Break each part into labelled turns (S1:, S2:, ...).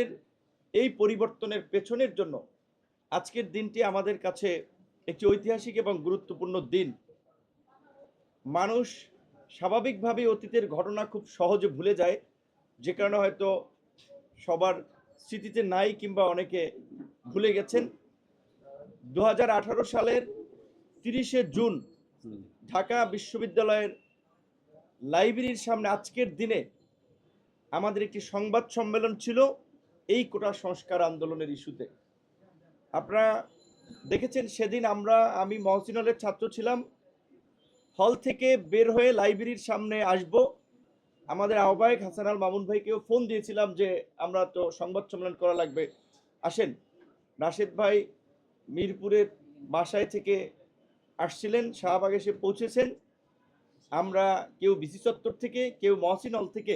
S1: এর এই পরিবর্তনের পেছনের জন্য আজকের দিনটি আমাদের কাছে একটি ঐতিহাসিক এবং গুরুত্বপূর্ণ দিন। মানুষ স্বাভাবিকভাবে অতীতের ঘটনা খুব সহজে ভুলে যায়, যে কারণে হয়তো সবার স্মৃতিতে নাই কিংবা অনেকে ভুলে গেছেন। দু হাজার আঠারো সালের তিরিশে জুন ঢাকা বিশ্ববিদ্যালয়ের লাইব্রেরির সামনে আজকের দিনে আমাদের একটি সংবাদ সম্মেলন ছিল। এই কোটা সংস্কার আন্দোলনের ইস্যুতে। আপনারা দেখেছেন সেদিন আমরা, আমি মহসিন হলের ছাত্র ছিলাম। হল থেকে বের হয়ে লাইব্রেরির সামনে আসব। আমাদের আহ্বায়ক হাসান আল মামুন ভাইকেও ফোন দিয়েছিলাম যে, আমরা তো সংবাদ সম্মেলন করা লাগবে। আসেন। রাশেদ ভাই মিরপুরের বাসায় থেকে আসছিলেন, শাহবাগ এসে পৌঁছেছেন। আমরা কেউ বিসি চত্বর থেকে, কেউ মহসিন হল থেকে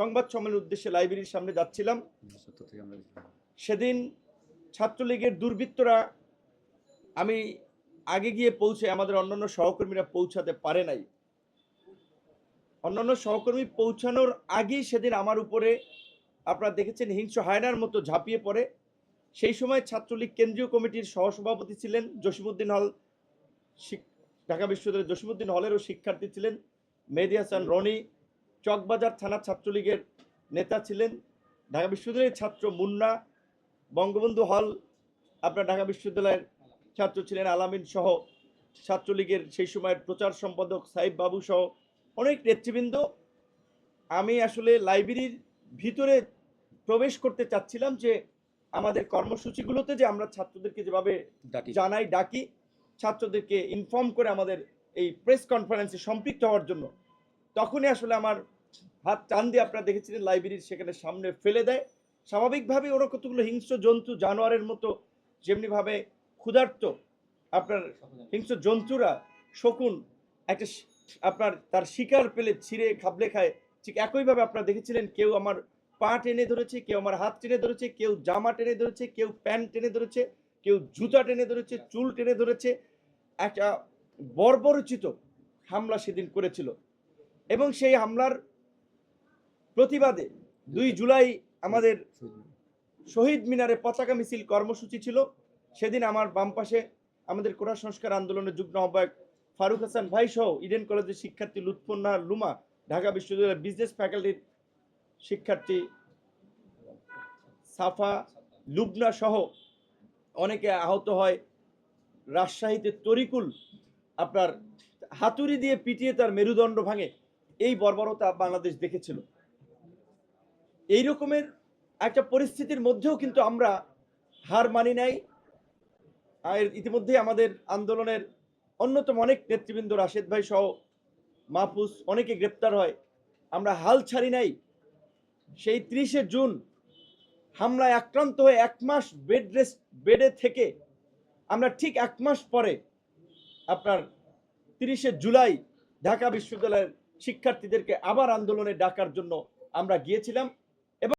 S1: সংবাদ সম্মেলনের উদ্দেশ্যে লাইব্রেরির সামনে যাচ্ছিলাম। সেদিন ছাত্রলীগের দুর্বৃত্তরা আমি আগে গিয়ে পৌঁছে আমাদের অন্যান্য সহকর্মীরা পৌঁছাতে পারে নাই। অন্যান্য সহকর্মী পৌঁছানোর আগেই সেদিন আমার উপরে আপনারা দেখেছেন হিংস হায়নার মতো ঝাঁপিয়ে পড়ে। সেই সময় ছাত্রলীগ কেন্দ্রীয় কমিটির সহসভাপতি ছিলেন জসিমুদ্দিন হল ঢাকা বিশ্ববিদ্যালয়ের জসিমুদ্দিন হলেরও শিক্ষার্থী ছিলেন মেহেদি হাসান রনি চকবাজার থানা ছাত্রলীগের নেতা ছিলেন ঢাকা বিশ্ববিদ্যালয়ের ছাত্র মুন্না। বঙ্গবন্ধু হল আপনার ঢাকা বিশ্ববিদ্যালয়ের ছাত্র ছিলেন আলামিন সহ ছাত্রলীগের সেই সময়ের প্রচার সম্পাদক সাইব বাবু সহ অনেক নেতৃবৃন্দ। আমি আসলে লাইব্রেরির ভিতরে প্রবেশ করতে চাচ্ছিলাম যে আমাদের কর্মসূচিগুলোতে যে আমরা ছাত্রদেরকে যেভাবে জানাই ডাকি ছাত্রদেরকে ইনফর্ম করে আমাদের এই প্রেস কনফারেন্সে সম্পৃক্ত হওয়ার জন্য। তখনই আসলে আমার হাত টান দিয়ে আপনারা দেখেছিলেন লাইব্রেরির সেখানে সামনে ফেলে দেয়। স্বাভাবিকভাবে ওরা কতগুলো হিংস্র জন্তু, জানোয়ারের মতো যেমনিভাবে ক্ষুধার্ত, আপনার হিংস্র জন্তুরা শকুন, একটা আপনার তার শিকার পেলে ছিঁড়ে খাবলে খায়। ঠিক একইভাবে আপনারা দেখেছিলেন কেউ আমার পা টেনে ধরেছে, কেউ আমার হাত টেনে ধরেছে, কেউ জামা টেনে ধরেছে, কেউ প্যান্ট টেনে ধরেছে, কেউ জুতা টেনে ধরেছে, চুল টেনে ধরেছে। একটা বর্বরচিত হামলা সেদিন করেছিল। এবং সেই হামলার প্রতিবাদে দুই জুলাই আমাদের শহীদ মিনারে পতাকা মিছিল কর্মসূচি ছিল। সেদিন আমার বাম পাশে আমাদের কোটা সংস্কার আন্দোলনের যুগ্ম আহ্বায়ক ফারুক হাসান ভাই সহ ইডেন কলেজের শিক্ষার্থী লুৎফুন্না লুমা, ঢাকা বিশ্ববিদ্যালয়ের বিজনেস ফ্যাকাল্টির শিক্ষার্থী সাফা লুবনা সহ অনেকে আহত হয়। রাজশাহীতে তরিকুল আপনার হাতুড়ি দিয়ে পিটিয়ে তার মেরুদণ্ড ভাঙে। এই বর্বরতা বাংলাদেশ দেখেছিল। এই রকমের একটা পরিস্থিতির মধ্যেও কিন্তু আমরা হার মানি নাই। আর ইতিমধ্যে আমাদের আন্দোলনের অন্যতম অনেক নেতৃবৃন্দ রাশেদ ভাই সহ মাহফুজ অনেকে গ্রেপ্তার হয়। আমরা হাল ছাড়ি নাই। সেই ত্রিশে জুন হামলায় আক্রান্ত হয়ে এক মাস বেড রেস্ট বেডে থেকে আমরা ঠিক এক মাস পরে আপনার তিরিশে জুলাই ঢাকা বিশ্ববিদ্যালয়ের শিক্ষার্থীদেরকে আবার আন্দোলনে ডাকার জন্য আমরা গিয়েছিলাম।